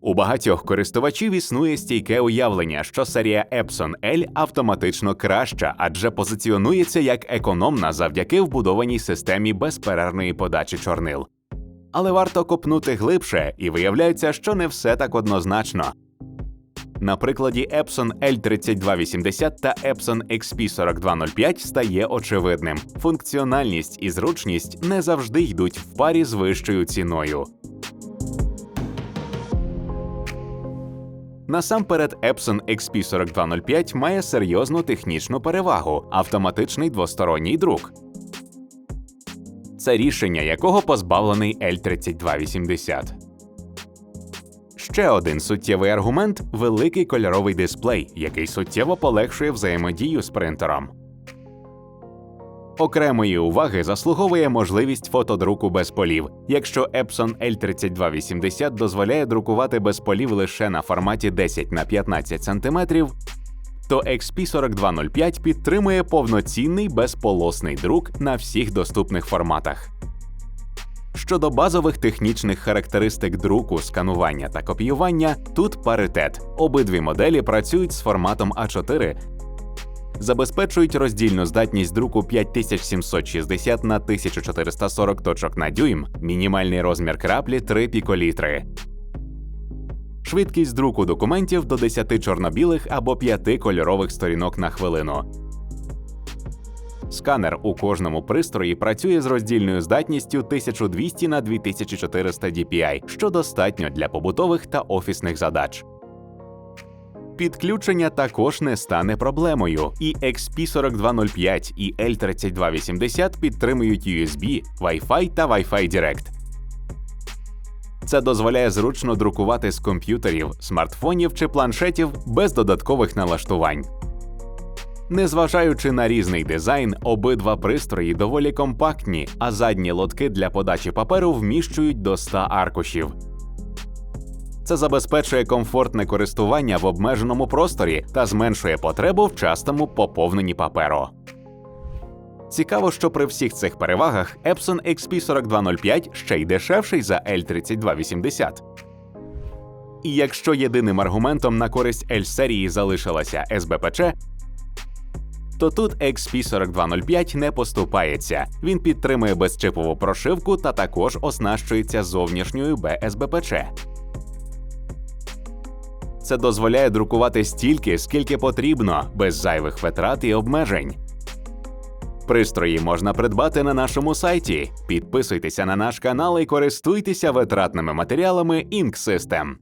У багатьох користувачів існує стійке уявлення, що серія Epson L автоматично краща, адже позиціонується як економна завдяки вбудованій системі безперервної подачі чорнил. Але варто копнути глибше, і виявляється, що не все так однозначно. На прикладі Epson L3280 та Epson XP4205 стає очевидним: функціональність і зручність не завжди йдуть в парі з вищою ціною. Насамперед, Epson XP4205 має серйозну технічну перевагу автоматичний двосторонній друк. Це рішення якого позбавлений L3280. Ще один суттєвий аргумент великий кольоровий дисплей, який суттєво полегшує взаємодію з принтером. Окремої уваги заслуговує можливість фотодруку без полів. Якщо Epson L3280 дозволяє друкувати без полів лише на форматі 10 на 15 см, то XP4205 підтримує повноцінний безполосний друк на всіх доступних форматах. Щодо базових технічних характеристик друку, сканування та копіювання, тут паритет. Обидві моделі працюють з форматом А4, забезпечують роздільну здатність друку 5760 на 1440 точок на дюйм, мінімальний розмір краплі 3 піколітри. Швидкість друку документів до 10 чорно-білих або 5 кольорових сторінок на хвилину. Сканер у кожному пристрої працює з роздільною здатністю 1200 на 2400 DPI, що достатньо для побутових та офісних задач. Підключення також не стане проблемою. І XP4205 і L3280 підтримують USB, Wi-Fi та Wi-Fi Direct. Це дозволяє зручно друкувати з комп'ютерів, смартфонів чи планшетів без додаткових налаштувань. Незважаючи на різний дизайн, обидва пристрої доволі компактні, а задні лотки для подачі паперу вміщують до 100 аркушів. Це забезпечує комфортне користування в обмеженому просторі та зменшує потребу в частому поповненні паперу. Цікаво, що при всіх цих перевагах Epson XP4205 ще й дешевший за L3280. І якщо єдиним аргументом на користь L-серії залишилася СБПЧ, то тут XP4205 не поступається. Він підтримує безчипову прошивку та також оснащується зовнішньою БСБПЧ. Це дозволяє друкувати стільки, скільки потрібно, без зайвих витрат і обмежень. Пристрої можна придбати на нашому сайті. Підписуйтеся на наш канал і користуйтеся витратними матеріалами Ink System.